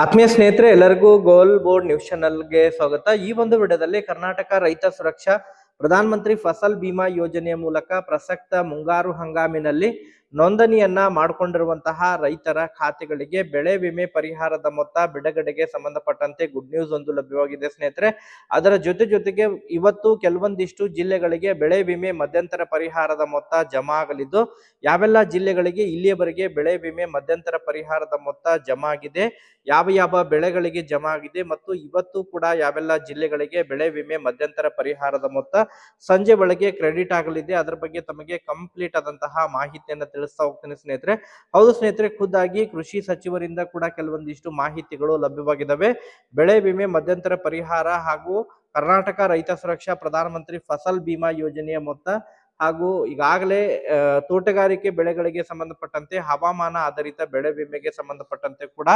ಆತ್ಮೀಯ ಸ್ನೇಹಿತರೆ, ಎಲ್ಲರಿಗೂ ಗೋಲ್ ಬೋರ್ಡ್ ನ್ಯೂಸ್ ಚಾನಲ್ಗೆ ಸ್ವಾಗತ. ಈ ಒಂದು ವಿಡಿಯೋದಲ್ಲಿ ಕರ್ನಾಟಕ ರೈತ ಸುರಕ್ಷಾ ಪ್ರಧಾನ ಮಂತ್ರಿ ಫಸಲ್ ಬಿಮಾ ಯೋಜನೆಯ ಮೂಲಕ ಪ್ರಸಕ್ತ ಮುಂಗಾರು ಹಂಗಾಮಿನಲ್ಲಿ ನೋಂದಣಿಯನ್ನ ಮಾಡಿಕೊಂಡಿರುವಂತಹ ರೈತರ ಖಾತೆಗಳಿಗೆ ಬೆಳೆ ವಿಮೆ ಪರಿಹಾರದ ಮೊತ್ತ ಬಿಡುಗಡೆಗೆ ಸಂಬಂಧಪಟ್ಟಂತೆ ಗುಡ್ ನ್ಯೂಸ್ ಒಂದು ಲಭ್ಯವಾಗಿದೆ ಸ್ನೇಹಿತರೆ. ಅದರ ಜೊತೆ ಜೊತೆಗೆ ಇವತ್ತು ಕೆಲವೊಂದಿಷ್ಟು ಜಿಲ್ಲೆಗಳಿಗೆ ಬೆಳೆ ವಿಮೆ ಮಧ್ಯಂತರ ಪರಿಹಾರದ ಮೊತ್ತ ಜಮಾ ಆಗಲಿದ್ದು, ಯಾವೆಲ್ಲ ಜಿಲ್ಲೆಗಳಿಗೆ ಇಲ್ಲಿಯವರೆಗೆ ಬೆಳೆ ವಿಮೆ ಮಧ್ಯಂತರ ಪರಿಹಾರದ ಮೊತ್ತ ಜಮಾ ಆಗಿದೆ ಯಾವ ಯಾವ ಬೆಳೆಗಳಿಗೆ ಜಮಾ ಆಗಿದೆ ಮತ್ತು ಇವತ್ತು ಕೂಡ ಯಾವೆಲ್ಲ ಜಿಲ್ಲೆಗಳಿಗೆ ಬೆಳೆ ವಿಮೆ ಮಧ್ಯಂತರ ಪರಿಹಾರದ ಮೊತ್ತ ಸಂಜೆ ಒಳಗೆ ಕ್ರೆಡಿಟ್ ಆಗಲಿದೆ. ಅದರ ಬಗ್ಗೆ ತಮಗೆ ಕಂಪ್ಲೀಟ್ ಆದಂತಹ ಮಾಹಿತಿಯನ್ನ ತಿಳಿಸ್ತಾ ಹೋಗ್ತೇನೆ ಸ್ನೇಹಿತರೆ. ಹೌದು ಸ್ನೇಹಿತರೆ, ಖುದ್ದಾಗಿ ಕೃಷಿ ಸಚಿವರಿಂದ ಕೂಡ ಕೆಲವೊಂದಿಷ್ಟು ಮಾಹಿತಿಗಳು ಲಭ್ಯವಾಗಿದ್ದಾವೆ. ಬೆಳೆ ವಿಮೆ, ಮಧ್ಯಂತರ ಪರಿಹಾರ ಹಾಗೂ ಕರ್ನಾಟಕ ರೈತ ಸುರಕ್ಷಾ ಪ್ರಧಾನಮಂತ್ರಿ ಫಸಲ್ ಬಿಮಾ ಯೋಜನೆಯ ಮೊತ್ತ ಹಾಗೂ ಈಗಾಗಲೇ ತೋಟಗಾರಿಕೆ ಬೆಳೆಗಳಿಗೆ ಸಂಬಂಧಪಟ್ಟಂತೆ ಹವಾಮಾನ ಆಧಾರಿತ ಬೆಳೆ ವಿಮೆಗೆ ಸಂಬಂಧಪಟ್ಟಂತೆ ಕೂಡ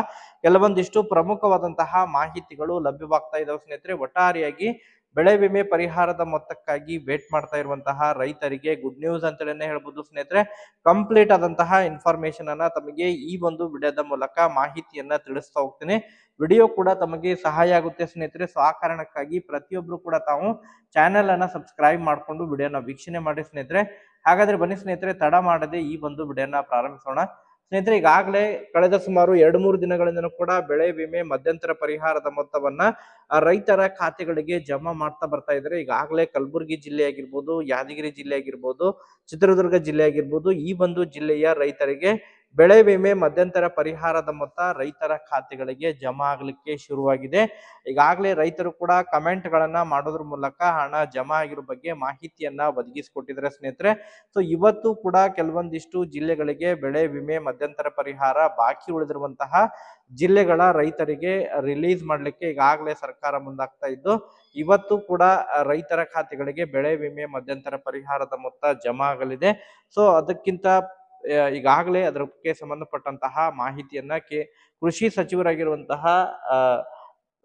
ಕೆಲವೊಂದಿಷ್ಟು ಪ್ರಮುಖವಾದಂತಹ ಮಾಹಿತಿಗಳು ಲಭ್ಯವಾಗ್ತಾ ಇದಾವೆ ಸ್ನೇಹಿತರೆ. ಒಟ್ಟಾರೆಯಾಗಿ ಬೆಳೆ ವಿಮೆ ಪರಿಹಾರದ ಮೊತ್ತಕ್ಕಾಗಿ ವೇಟ್ ಮಾಡ್ತಾ ಇರುವಂತಹ ರೈತರಿಗೆ ಗುಡ್ ನ್ಯೂಸ್ ಅಂತೇಳಿನೇ ಹೇಳ್ಬೋದು ಸ್ನೇಹಿತರೆ. ಕಂಪ್ಲೀಟ್ ಆದಂತಹ ಇನ್ಫಾರ್ಮೇಶನ್ ಅನ್ನ ತಮಗೆ ಈ ಒಂದು ವಿಡಿಯೋದ ಮೂಲಕ ಮಾಹಿತಿಯನ್ನ ತಿಳಿಸ್ತಾ ಹೋಗ್ತೀನಿ. ವಿಡಿಯೋ ಕೂಡ ತಮಗೆ ಸಹಾಯ ಆಗುತ್ತೆ ಸ್ನೇಹಿತರೆ. ಸೊ ಆ ಕಾರಣಕ್ಕಾಗಿ ಪ್ರತಿಯೊಬ್ರು ಕೂಡ ತಾವು ಚಾನೆಲ್ ಅನ್ನ ಸಬ್ಸ್ಕ್ರೈಬ್ ಮಾಡಿಕೊಂಡು ವಿಡಿಯೋನ ವೀಕ್ಷಣೆ ಮಾಡಿ ಸ್ನೇಹಿತರೆ. ಹಾಗಾದ್ರೆ ಬನ್ನಿ ಸ್ನೇಹಿತರೆ, ತಡ ಮಾಡದೆ ಈ ಒಂದು ವಿಡಿಯೋನ ಪ್ರಾರಂಭಿಸೋಣ. ಸ್ನೇಹಿತರೆ, ಈಗಾಗಲೇ ಕಳೆದ ಸುಮಾರು ಎರಡು ಮೂರು ದಿನಗಳಿಂದನೂ ಕೂಡ ಬೆಳೆ ವಿಮೆ ಮಧ್ಯಂತರ ಪರಿಹಾರದ ಮೊತ್ತವನ್ನ ರೈತರ ಖಾತೆಗಳಿಗೆ ಜಮಾ ಮಾಡ್ತಾ ಬರ್ತಾ ಇದ್ದಾರೆ. ಈಗಾಗಲೇ ಕಲಬುರಗಿ ಜಿಲ್ಲೆ ಯಾದಗಿರಿ ಜಿಲ್ಲೆ ಆಗಿರ್ಬೋದು ಚಿತ್ರದುರ್ಗ ಜಿಲ್ಲೆ ಆಗಿರ್ಬೋದು ಈ ಒಂದು ಜಿಲ್ಲೆಯ ರೈತರಿಗೆ ಬೆಳೆ ವಿಮೆ ಮಧ್ಯಂತರ ಪರಿಹಾರದ ಮೊತ್ತ ರೈತರ ಖಾತೆಗಳಿಗೆ ಜಮಾ ಆಗ್ಲಿಕ್ಕೆ ಶುರುವಾಗಿದೆ. ಈಗಾಗಲೇ ರೈತರು ಕೂಡ ಕಮೆಂಟ್ ಗಳನ್ನ ಮಾಡೋದ್ರ ಮೂಲಕ ಹಣ ಜಮಾ ಆಗಿರೋ ಬಗ್ಗೆ ಮಾಹಿತಿಯನ್ನ ಒದಗಿಸಿಕೊಟ್ಟಿದ್ದಾರೆ ಸ್ನೇಹಿತರೆ. ಸೊ, ಇವತ್ತು ಕೂಡ ಕೆಲವೊಂದಿಷ್ಟು ಜಿಲ್ಲೆಗಳಿಗೆ ಬೆಳೆ ವಿಮೆ ಮಧ್ಯಂತರ ಪರಿಹಾರ ಬಾಕಿ ಉಳಿದಿರುವಂತಹ ಜಿಲ್ಲೆಗಳ ರೈತರಿಗೆ ರಿಲೀಸ್ ಮಾಡಲಿಕ್ಕೆ ಈಗಾಗಲೇ ಸರ್ಕಾರ ಮುಂದಾಗ್ತಾ ಇದ್ದು, ಇವತ್ತು ಕೂಡ ರೈತರ ಖಾತೆಗಳಿಗೆ ಬೆಳೆ ವಿಮೆ ಮಧ್ಯಂತರ ಪರಿಹಾರದ ಮೊತ್ತ ಜಮಾ ಆಗಲಿದೆ. ಸೊ, ಅದಕ್ಕಿಂತ ಈಗಾಗಲೇ ಅದಕ್ಕೆ ಸಂಬಂಧಪಟ್ಟಂತಹ ಮಾಹಿತಿಯನ್ನ ಕೆ ಕೃಷಿ ಸಚಿವರಾಗಿರುವಂತಹ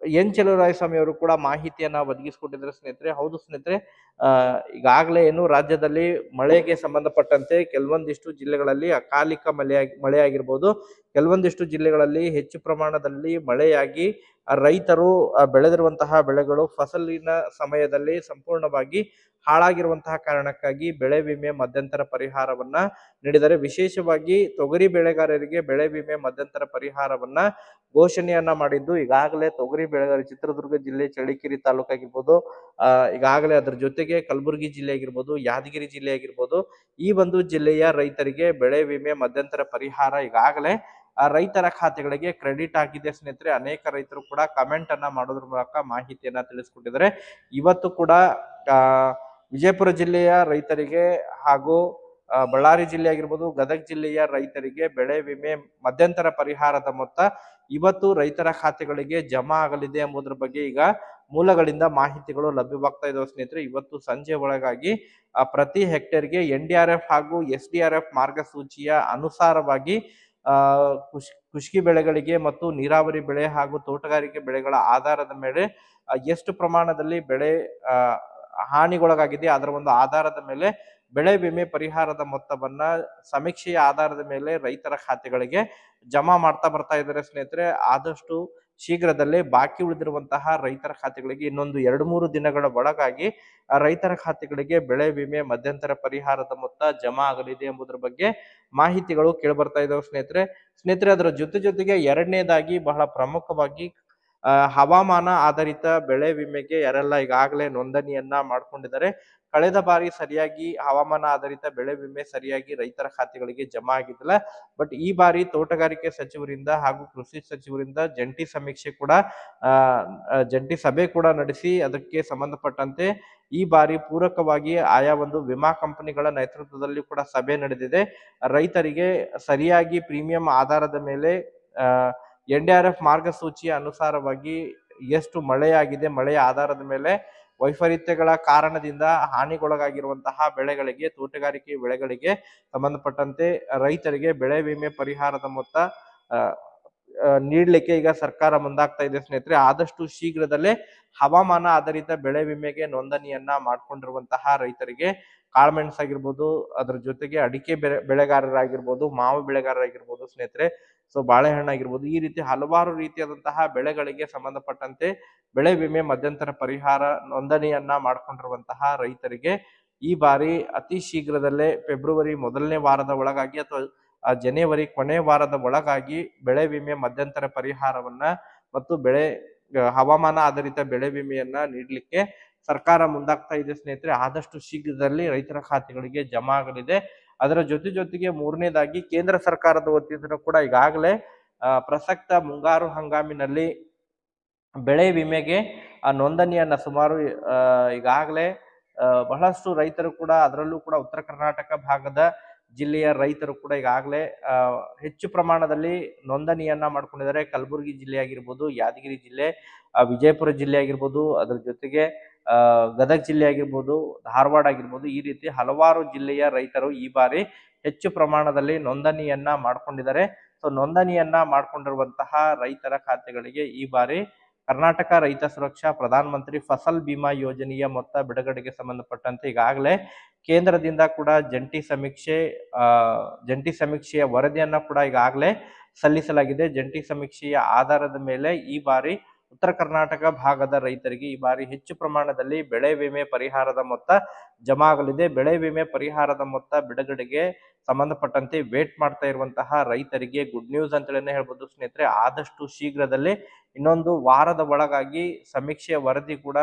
ಎನ್ ಸ್ವಾಮಿ ಅವರು ಕೂಡ ಮಾಹಿತಿಯನ್ನ ಒದಗಿಸಿಕೊಟ್ಟಿದ್ದಾರೆ ಸ್ನೇಹಿತರೆ. ಹೌದು ಸ್ನೇಹಿತರೆ ಈಗಾಗಲೇ ಏನು ರಾಜ್ಯದಲ್ಲಿ ಮಳೆಗೆ ಸಂಬಂಧಪಟ್ಟಂತೆ ಕೆಲವೊಂದಿಷ್ಟು ಜಿಲ್ಲೆಗಳಲ್ಲಿ ಅಕಾಲಿಕ ಮಳೆಯಾಗಿ ಮಳೆಯಾಗಿರ್ಬೋದು. ಕೆಲವೊಂದಿಷ್ಟು ಜಿಲ್ಲೆಗಳಲ್ಲಿ ಹೆಚ್ಚು ಪ್ರಮಾಣದಲ್ಲಿ ಮಳೆಯಾಗಿ ರೈತರು ಬೆಳೆದಿರುವಂತಹ ಬೆಳೆಗಳು ಫಸಲಿನ ಸಮಯದಲ್ಲಿ ಸಂಪೂರ್ಣವಾಗಿ ಹಾಳಾಗಿರುವಂತಹ ಕಾರಣಕ್ಕಾಗಿ ಬೆಳೆ ವಿಮೆ ಮಧ್ಯಂತರ ಪರಿಹಾರವನ್ನ ನೀಡಿದರೆ ವಿಶೇಷವಾಗಿ ತೊಗರಿ ಬೆಳೆಗಾರರಿಗೆ ಬೆಳೆ ವಿಮೆ ಮಧ್ಯಂತರ ಪರಿಹಾರವನ್ನ ಘೋಷಣೆಯನ್ನ ಮಾಡಿದ್ದು ಈಗಾಗಲೇ ತೊಗರಿ ಬೆಳೆಗಾರ ಚಿತ್ರದುರ್ಗ ಜಿಲ್ಲೆ ಚಳ್ಳಕೆರೆ ತಾಲೂಕ್ ಆಗಿರ್ಬೋದು ಆ, ಈಗಾಗಲೇ ಅದ್ರ ಜೊತೆಗೆ ಕಲಬುರಗಿ ಜಿಲ್ಲೆ ಆಗಿರ್ಬೋದು ಯಾದಗಿರಿ ಜಿಲ್ಲೆ ಆಗಿರ್ಬೋದು ಈ ಒಂದು ಜಿಲ್ಲೆಯ ರೈತರಿಗೆ ಬೆಳೆ ವಿಮೆ ಮಧ್ಯಂತರ ಪರಿಹಾರ ಈಗಾಗಲೇ, ಆ, ರೈತರ ಖಾತೆಗಳಿಗೆ ಕ್ರೆಡಿಟ್ ಆಗಿದೆ ಸ್ನೇಹಿತರೆ. ಅನೇಕ ರೈತರು ಕೂಡ ಕಮೆಂಟ್ ಅನ್ನ ಮಾಡೋದ್ರ ಮೂಲಕ ಮಾಹಿತಿಯನ್ನ ತಿಳಿಸ್ಕೊಟ್ಟಿದ್ದಾರೆ ಇವತ್ತು ಕೂಡ, ಆ ವಿಜಯಪುರ ಜಿಲ್ಲೆಯ ರೈತರಿಗೆ ಹಾಗೂ ಬಳ್ಳಾರಿ ಜಿಲ್ಲೆ ಆಗಿರ್ಬೋದು, ಗದಗ ಜಿಲ್ಲೆಯ ರೈತರಿಗೆ ಬೆಳೆ ವಿಮೆ ಮಧ್ಯಂತರ ಪರಿಹಾರದ ಮೊತ್ತ ಇವತ್ತು ರೈತರ ಖಾತೆಗಳಿಗೆ ಜಮಾ ಆಗಲಿದೆ ಎಂಬುದರ ಬಗ್ಗೆ ಈಗ ಮೂಲಗಳಿಂದ ಮಾಹಿತಿಗಳು ಲಭ್ಯವಾಗ್ತಾ ಇದಾವೆ ಸ್ನೇಹಿತರೆ. ಇವತ್ತು ಸಂಜೆ ಒಳಗಾಗಿ ಪ್ರತಿ ಹೆಕ್ಟೇರ್ಗೆ ಎನ್ ಡಿ ಆರ್ ಎಫ್ ಹಾಗೂ ಎಸ್ ಡಿ ಆರ್ ಎಫ್ ಮಾರ್ಗಸೂಚಿಯ ಅನುಸಾರವಾಗಿ ಕೃಷಿ ಕೃಷಿ ಬೆಳೆಗಳಿಗೆ ಮತ್ತು ನೀರಾವರಿ ಬೆಳೆ ಹಾಗೂ ತೋಟಗಾರಿಕೆ ಬೆಳೆಗಳ ಆಧಾರದ ಮೇಲೆ ಎಷ್ಟು ಪ್ರಮಾಣದಲ್ಲಿ ಬೆಳೆ ಹಾನಿಗೊಳಗಾಗಿದೆ. ಅದರ ಒಂದು ಆಧಾರದ ಮೇಲೆ ಬೆಳೆ ವಿಮೆ ಪರಿಹಾರದ ಮೊತ್ತವನ್ನ ಸಮೀಕ್ಷೆಯ ಆಧಾರದ ಮೇಲೆ ರೈತರ ಖಾತೆಗಳಿಗೆ ಜಮಾ ಮಾಡ್ತಾ ಬರ್ತಾ ಇದ್ದಾರೆ ಸ್ನೇಹಿತರೆ. ಆದಷ್ಟು ಶೀಘ್ರದಲ್ಲೇ ಬಾಕಿ ಉಳಿದಿರುವಂತಹ ರೈತರ ಖಾತೆಗಳಿಗೆ ಇನ್ನೊಂದು ಎರಡು ಮೂರು ದಿನಗಳ ಒಳಗಾಗಿ ರೈತರ ಖಾತೆಗಳಿಗೆ ಬೆಳೆ ವಿಮೆ ಮಧ್ಯಂತರ ಪರಿಹಾರದ ಮೊತ್ತ ಜಮಾ ಆಗಲಿದೆ ಎಂಬುದರ ಬಗ್ಗೆ ಮಾಹಿತಿಗಳು ಕೇಳಿ ಬರ್ತಾ ಇದಾವೆ ಸ್ನೇಹಿತರೆ. ಸ್ನೇಹಿತರೆ, ಅದರ ಜೊತೆ ಜೊತೆಗೆ ಎರಡನೇದಾಗಿ ಬಹಳ ಪ್ರಮುಖವಾಗಿ ಹವಾಮಾನ ಆಧಾರಿತ ಬೆಳೆ ವಿಮೆಗೆ ಯಾರೆಲ್ಲ ಈಗಾಗಲೇ ನೋಂದಣಿಯನ್ನ ಮಾಡ್ಕೊಂಡಿದ್ದಾರೆ, ಕಳೆದ ಬಾರಿ ಸರಿಯಾಗಿ ಹವಾಮಾನ ಆಧಾರಿತ ಬೆಳೆ ವಿಮೆ ಸರಿಯಾಗಿ ರೈತರ ಖಾತೆಗಳಿಗೆ ಜಮಾ ಆಗಿದ್ದಿಲ್ಲ. ಬಟ್ ಈ ಬಾರಿ ತೋಟಗಾರಿಕೆ ಸಚಿವರಿಂದ ಹಾಗೂ ಕೃಷಿ ಸಚಿವರಿಂದ ಜಂಟಿ ಸಮೀಕ್ಷೆ ಕೂಡ ಜಂಟಿ ಸಭೆ ಕೂಡ ನಡೆಸಿ ಅದಕ್ಕೆ ಸಂಬಂಧಪಟ್ಟಂತೆ ಈ ಬಾರಿ ಪೂರಕವಾಗಿ ಆಯಾ ಒಂದು ವಿಮಾ ಕಂಪನಿಗಳ ನೇತೃತ್ವದಲ್ಲಿ ಕೂಡ ಸಭೆ ನಡೆದಿದೆ. ರೈತರಿಗೆ ಸರಿಯಾಗಿ ಪ್ರೀಮಿಯಂ ಆಧಾರದ ಮೇಲೆ, ಆ ಎನ್ ಡಿ ಆರ್ ಎಫ್ ಮಾರ್ಗಸೂಚಿಯ ಅನುಸಾರವಾಗಿ ಎಷ್ಟು ಮಳೆಯಾಗಿದೆ, ಮಳೆಯ ಆಧಾರದ ಮೇಲೆ ವೈಪರೀತ್ಯಗಳ ಕಾರಣದಿಂದ ಹಾನಿಗೊಳಗಾಗಿರುವಂತಹ ಬೆಳೆಗಳಿಗೆ, ತೋಟಗಾರಿಕೆ ಬೆಳೆಗಳಿಗೆ ಸಂಬಂಧಪಟ್ಟಂತೆ ರೈತರಿಗೆ ಬೆಳೆ ವಿಮೆ ಪರಿಹಾರದ ಮೊತ್ತ ನೀಡ್ಲಿಕ್ಕೆ ಈಗ ಸರ್ಕಾರ ಮುಂದಾಗ್ತಾ ಇದೆ ಸ್ನೇಹಿತರೆ. ಆದಷ್ಟು ಶೀಘ್ರದಲ್ಲೇ ಹವಾಮಾನ ಆಧಾರಿತ ಬೆಳೆ ವಿಮೆಗೆ ನೋಂದಣಿಯನ್ನ ಮಾಡ್ಕೊಂಡಿರುವಂತಹ ರೈತರಿಗೆ ಕಾಳುಮೆಣಸಾಗಿರ್ಬೋದು, ಅದ್ರ ಜೊತೆಗೆ ಅಡಿಕೆ ಬೆಳೆ, ಬೆಳೆಗಾರರಾಗಿರ್ಬೋದು, ಮಾವು ಬೆಳೆಗಾರರಾಗಿರ್ಬೋದು ಸ್ನೇಹಿತರೆ ಸೊ ಬಾಳೆಹಣ್ಣು ಆಗಿರ್ಬೋದು ಈ ರೀತಿ ಹಲವಾರು ರೀತಿಯಾದಂತಹ ಬೆಳೆಗಳಿಗೆ ಸಂಬಂಧಪಟ್ಟಂತೆ ಬೆಳೆ ವಿಮೆ ಮಧ್ಯಂತರ ಪರಿಹಾರ ನೋಂದಣಿಯನ್ನ ಮಾಡಿಕೊಂಡಿರುವಂತಹ ರೈತರಿಗೆ ಈ ಬಾರಿ ಅತಿ ಶೀಘ್ರದಲ್ಲೇ ಫೆಬ್ರವರಿ ಮೊದಲನೇ ವಾರದ ಒಳಗಾಗಿ ಅಥವಾ ಜನವರಿ ಕೊನೆ ವಾರದ ಒಳಗಾಗಿ ಬೆಳೆ ವಿಮೆ ಮಧ್ಯಂತರ ಪರಿಹಾರವನ್ನ ಮತ್ತು ಬೆಳೆ ಹವಾಮಾನ ಆಧಾರಿತ ಬೆಳೆ ವಿಮೆಯನ್ನ ನೀಡಲಿಕ್ಕೆ ಸರ್ಕಾರ ಮುಂದಾಗ್ತಾ ಇದೆ ಸ್ನೇಹಿತರೆ. ಆದಷ್ಟು ಶೀಘ್ರದಲ್ಲಿ ರೈತರ ಖಾತೆಗಳಿಗೆ ಜಮಾ ಆಗಲಿದೆ. ಅದರ ಜೊತೆ ಜೊತೆಗೆ ಮೂರನೇದಾಗಿ ಕೇಂದ್ರ ಸರ್ಕಾರದ ವತಿಯಿಂದ ಕೂಡ ಈಗಾಗಲೇ ಪ್ರಸಕ್ತ ಮುಂಗಾರು ಹಂಗಾಮಿನಲ್ಲಿ ಬೆಳೆ ವಿಮೆಗೆ, ಆ, ನೋಂದಣಿಯನ್ನ ಸುಮಾರು ಈಗಾಗಲೇ ಬಹಳಷ್ಟು ರೈತರು ಕೂಡ ಅದರಲ್ಲೂ ಕೂಡ ಉತ್ತರ ಕರ್ನಾಟಕ ಭಾಗದ ಜಿಲ್ಲೆಯ ರೈತರು ಕೂಡ ಈಗಾಗಲೇ ಹೆಚ್ಚು ಪ್ರಮಾಣದಲ್ಲಿ ನೋಂದಣಿಯನ್ನ ಮಾಡ್ಕೊಂಡಿದ್ದಾರೆ. ಕಲಬುರಗಿ ಜಿಲ್ಲೆ ಆಗಿರ್ಬೋದು, ಯಾದಗಿರಿ ಜಿಲ್ಲೆ ವಿಜಯಪುರ ಜಿಲ್ಲೆ ಆಗಿರ್ಬೋದು, ಅದ್ರ ಜೊತೆಗೆ ಗದಗ ಜಿಲ್ಲೆ ಆಗಿರ್ಬೋದು, ಧಾರವಾಡ ಆಗಿರ್ಬೋದು, ಈ ರೀತಿ ಹಲವಾರು ಜಿಲ್ಲೆಯ ರೈತರು ಈ ಬಾರಿ ಹೆಚ್ಚು ಪ್ರಮಾಣದಲ್ಲಿ ನೋಂದಣಿಯನ್ನ ಮಾಡ್ಕೊಂಡಿದ್ದಾರೆ. ಸೊ ನೋಂದಣಿಯನ್ನ ಮಾಡ್ಕೊಂಡಿರುವಂತಹ ರೈತರ ಖಾತೆಗಳಿಗೆ ಈ ಬಾರಿ ಕರ್ನಾಟಕ ರೈತ ಸುರಕ್ಷಾ ಪ್ರಧಾನ ಮಂತ್ರಿ ಫಸಲ್ ಬಿಮಾ ಯೋಜನೆಯ ಮೊತ್ತ ಬಿಡುಗಡೆಗೆ ಸಂಬಂಧಪಟ್ಟಂತೆ ಈಗಾಗಲೇ ಕೇಂದ್ರದಿಂದ ಕೂಡ ಜಂಟಿ ಸಮೀಕ್ಷೆ ಜಂಟಿ ಸಮೀಕ್ಷೆಯ ವರದಿಯನ್ನ ಕೂಡ ಈಗಾಗಲೇ ಸಲ್ಲಿಸಲಾಗಿದೆ. ಜಂಟಿ ಸಮೀಕ್ಷೆಯ ಆಧಾರದ ಮೇಲೆ ಈ ಬಾರಿ ಉತ್ತರ ಕರ್ನಾಟಕ ಭಾಗದ ರೈತರಿಗೆ ಈ ಬಾರಿ ಹೆಚ್ಚು ಪ್ರಮಾಣದಲ್ಲಿ ಬೆಳೆ ವಿಮೆ ಪರಿಹಾರದ ಮೊತ್ತ ಜಮಾ ಆಗಲಿದೆ ಬೆಳೆ ವಿಮೆ ಪರಿಹಾರದ ಮೊತ್ತ ಬಿಡುಗಡೆಗೆ ಸಂಬಂಧಪಟ್ಟಂತೆ ವೇಟ್ ಮಾಡ್ತಾ ಇರುವಂತಹ ರೈತರಿಗೆ ಗುಡ್ ನ್ಯೂಸ್ ಅಂತೇಳಿ ಹೇಳ್ಬೋದು ಸ್ನೇಹಿತರೆ. ಆದಷ್ಟು ಶೀಘ್ರದಲ್ಲೇ ಇನ್ನೊಂದು ವಾರದ ಒಳಗಾಗಿ ಸಮೀಕ್ಷೆಯ ವರದಿ ಕೂಡ,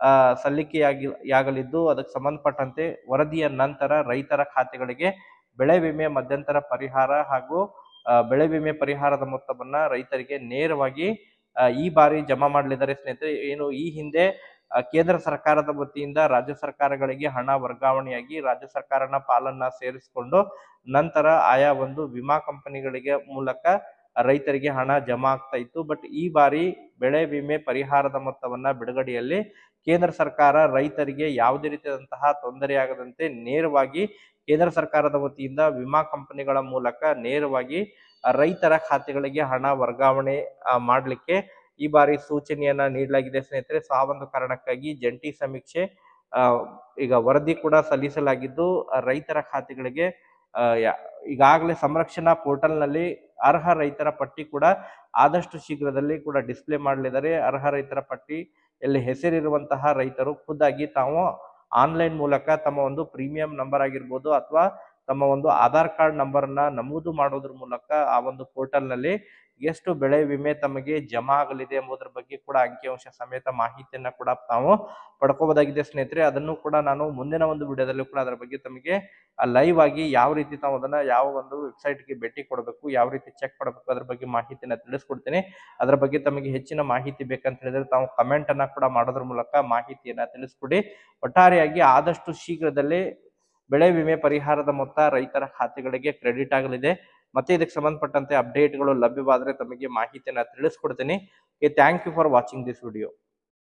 ಆ, ಸಲ್ಲಿಕೆಯಾಗಿ ಯಾಗಲಿದ್ದು ಅದಕ್ಕೆ ಸಂಬಂಧಪಟ್ಟಂತೆ ವರದಿಯ ನಂತರ ರೈತರ ಖಾತೆಗಳಿಗೆ ಬೆಳೆ ವಿಮೆ ಮಧ್ಯಂತರ ಪರಿಹಾರ ಹಾಗೂ ಬೆಳೆ ವಿಮೆ ಪರಿಹಾರದ ಮೊತ್ತವನ್ನು ರೈತರಿಗೆ ನೇರವಾಗಿ ಈ ಬಾರಿ ಜಮಾ ಮಾಡಲಿದ್ದಾರೆ ಸ್ನೇಹಿತರೆ, ಏನು ಈ ಹಿಂದೆ ಕೇಂದ್ರ ಸರ್ಕಾರದ ವತಿಯಿಂದ ರಾಜ್ಯ ಸರ್ಕಾರಗಳಿಗೆ ಹಣ ವರ್ಗಾವಣೆಯಾಗಿ ರಾಜ್ಯ ಸರ್ಕಾರನ ಪಾಲನ್ನ ಸೇರಿಸಿಕೊಂಡು ನಂತರ ಆಯಾ ಒಂದು ವಿಮಾ ಕಂಪನಿಗಳಿಗೆ ಮೂಲಕ ರೈತರಿಗೆ ಹಣ ಜಮಾ ಆಗ್ತಾ ಇತ್ತು. ಬಟ್ ಈ ಬಾರಿ ಬೆಳೆ ವಿಮೆ ಪರಿಹಾರದ ಮೊತ್ತವನ್ನ ಬಿಡುಗಡೆಯಲ್ಲಿ ಕೇಂದ್ರ ಸರ್ಕಾರ ರೈತರಿಗೆ ಯಾವುದೇ ರೀತಿಯಾದಂತಹ ತೊಂದರೆಯಾಗದಂತೆ ನೇರವಾಗಿ ಕೇಂದ್ರ ಸರ್ಕಾರದ ವತಿಯಿಂದ ವಿಮಾ ಕಂಪನಿಗಳ ಮೂಲಕ ನೇರವಾಗಿ ರೈತರ ಖಾತೆಗಳಿಗೆ ಹಣ ವರ್ಗಾವಣೆ ಮಾಡಲಿಕ್ಕೆ ಈ ಬಾರಿ ಸೂಚನೆಯನ್ನ ನೀಡಲಾಗಿದೆ. ಸ್ನೇಹಿತರೆ ಸೊ ಆ ಒಂದು ಕಾರಣಕ್ಕಾಗಿ ಜಂಟಿ ಸಮೀಕ್ಷೆ ಈಗ ವರದಿ ಕೂಡ ಸಲ್ಲಿಸಲಾಗಿದ್ದು ರೈತರ ಖಾತೆಗಳಿಗೆ ಈಗಾಗಲೇ ಸಂರಕ್ಷಣಾ ಪೋರ್ಟಲ್ನಲ್ಲಿ ಅರ್ಹ ರೈತರ ಪಟ್ಟಿ ಕೂಡ ಆದಷ್ಟು ಶೀಘ್ರದಲ್ಲಿ ಕೂಡ ಡಿಸ್ಪ್ಲೇ ಮಾಡಲಿದ್ದಾರೆ. ಅರ್ಹ ರೈತರ ಪಟ್ಟಿ ಎಲ್ಲಿ ಹೆಸರಿರುವಂತಹ ರೈತರು, ಖುದ್ದಾಗಿ ತಾವು ಆನ್ಲೈನ್ ಮೂಲಕ ತಮ್ಮ ಒಂದು ಪ್ರೀಮಿಯಂ ನಂಬರ್ ಆಗಿರ್ಬೋದು ಅಥವಾ ತಮ್ಮ ಒಂದು ಆಧಾರ್ ಕಾರ್ಡ್ ನಂಬರ್ನ ನಮೂದು ಮಾಡೋದ್ರ ಮೂಲಕ ಆ ಒಂದು ಪೋರ್ಟಲ್ನಲ್ಲಿ ಎಷ್ಟು ಬೆಳೆ ವಿಮೆ ತಮಗೆ ಜಮಾ ಆಗಲಿದೆ ಎಂಬುದರ ಬಗ್ಗೆ ಕೂಡ ಅಂಕಿಅಂಶ ಸಮೇತ ಮಾಹಿತಿಯನ್ನ ಕೂಡ ತಾವು ಪಡ್ಕೋಬಹುದಾಗಿದೆ ಸ್ನೇಹಿತರೆ. ಅದನ್ನು ಕೂಡ ನಾನು ಮುಂದಿನ ಒಂದು ವಿಡಿಯೋದಲ್ಲಿ ಕೂಡ ಅದರ ಬಗ್ಗೆ ತಮಗೆ ಲೈವ್ ಆಗಿ ಯಾವ ರೀತಿ ತಾವು ಅದನ್ನ ಯಾವ ಒಂದು ವೆಬ್ಸೈಟ್ಗೆ ಭೇಟಿ ಕೊಡಬೇಕು, ಯಾವ ರೀತಿ ಚೆಕ್ ಮಾಡಬೇಕು ಅದ್ರ ಬಗ್ಗೆ ಮಾಹಿತಿನ ತಿಳಿಸ್ಕೊಡ್ತೀನಿ. ಅದರ ಬಗ್ಗೆ ತಮಗೆ ಹೆಚ್ಚಿನ ಮಾಹಿತಿ ಬೇಕಂತ ಹೇಳಿದ್ರೆ ತಾವು ಕಮೆಂಟ್ ಅನ್ನ ಕೂಡ ಮಾಡೋದ್ರ ಮೂಲಕ ಮಾಹಿತಿಯನ್ನ ತಿಳಿಸ್ಕೊಡಿ. ಒಟ್ಟಾರೆಯಾಗಿ ಆದಷ್ಟು ಶೀಘ್ರದಲ್ಲೇ ಬೆಳೆ ವಿಮೆ ಪರಿಹಾರದ ಮೊತ್ತ ರೈತರ ಖಾತೆಗಳಿಗೆ ಕ್ರೆಡಿಟ್ ಆಗಲಿದೆ. ಮತ್ತೆ ಇದಕ್ಕೆ ಸಂಬಂಧಪಟ್ಟಂತೆ ಅಪ್ಡೇಟ್ಗಳು ಲಭ್ಯವಾದರೆ ತಮಗೆ ಮಾಹಿತಿಯನ್ನು ತಿಳಿಸ್ಕೊಡ್ತೀನಿ. Thank you for watching this video